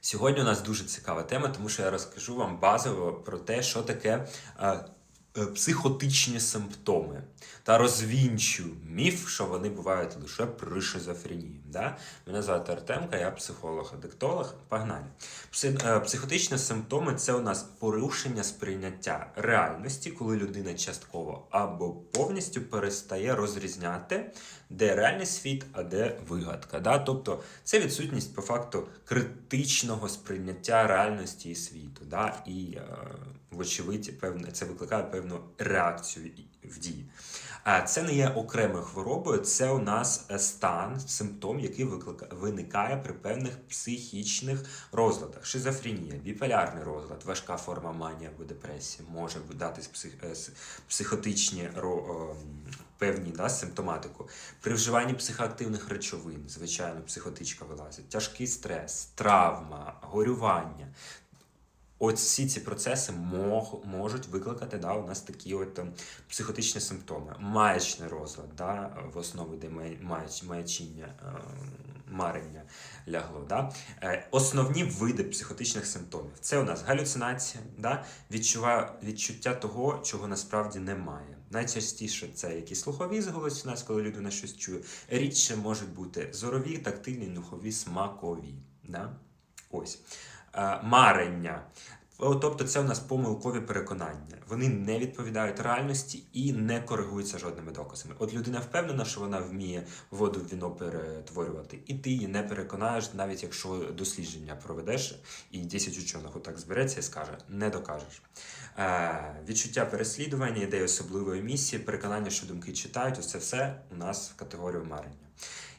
Сьогодні у нас дуже цікава тема, тому що я розкажу вам базово про те, що таке е, психотичні симптоми, та розвінчу міф, що вони бувають лише при шизофренії. Да? Мене звати Артемка, я психолог-адиктолог. Погнали. Е, Психотичні симптоми це у нас порушення сприйняття реальності, коли людина частково або повністю перестає розрізняти, де реальний світ, а де вигадка. Да? Тобто це відсутність по факту критичного сприйняття реальності і світу. Да? І, е, вочевидь, певне, це викликає певну реакцію в дії. Це не є окремою хворобою, це у нас е, стан, симптом, який виникає при певних психічних розладах. Шизофренія, біполярний розлад, важка форма манії або депресії може дати псих, е, психотичні певні да, симптоматику. При вживанні психоактивних речовин, звичайно, психотичка вилазить, тяжкий стрес, травма, горювання. От всі ці процеси мог, можуть викликати да, у нас такі от ем, психотичні симптоми. Маячний розлад, да, в основі, де маяч, маячіння, е, марення лягло. Да. Е, основні види психотичних симптомів це у нас галюцинація, да, відчува, відчуття того, чого насправді немає. Найчастіше це якісь слухові зголості у нас, коли людина щось чує. Рідше можуть бути зорові, тактильні, нюхові, смакові. Да? Ось. Е, марення. Тобто це у нас помилкові переконання. Вони не відповідають реальності і не коригуються жодними доказами. От людина впевнена, що вона вміє воду в віно перетворювати, і ти її не переконаєш, навіть якщо дослідження проведеш, і 10 учених отак збереться і скаже, не докажеш. Е, відчуття переслідування, ідеї особливої місії, переконання, що думки читають, ось це все у нас в категорію марення.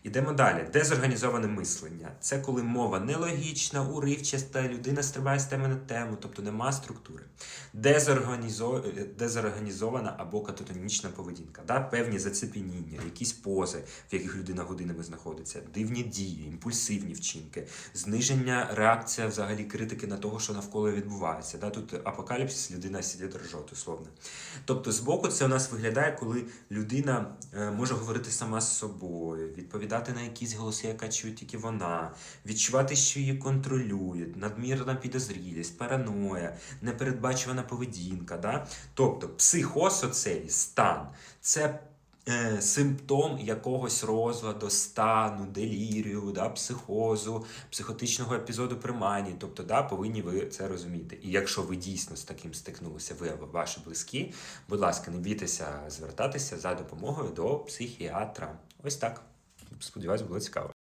Ідемо далі. Дезорганізоване мислення. Це коли мова нелогічна, уривчаста, людина стрибає з теми на тему, тобто нема структури. Дезорганізо... Дезорганізована або кататонічна поведінка. Да? Певні зацепеніння, якісь пози, в яких людина годинами знаходиться, дивні дії, імпульсивні вчинки, зниження реакція взагалі критики на того, що навколо відбувається. Да? Тут апокаліпсис, людина сидить ржот, условно. Тобто, збоку це у нас виглядає, коли людина е, може говорити сама з собою, відповідати на якісь голоси, яка чує тільки вона, відчувати, що її контролюють, надмірна підозрілість, параноя, непередбачувана поведінка. Да? Тобто, психоз оцей стан це. е, Симптом якогось розладу, стану, делірію, да, психозу, психотичного епізоду при манії. Тобто, да, повинні ви це розуміти. І якщо ви дійсно з таким стикнулися, ви або ваші близькі, будь ласка, не бійтеся звертатися за допомогою до психіатра. Ось так. Сподіваюсь, було цікаво.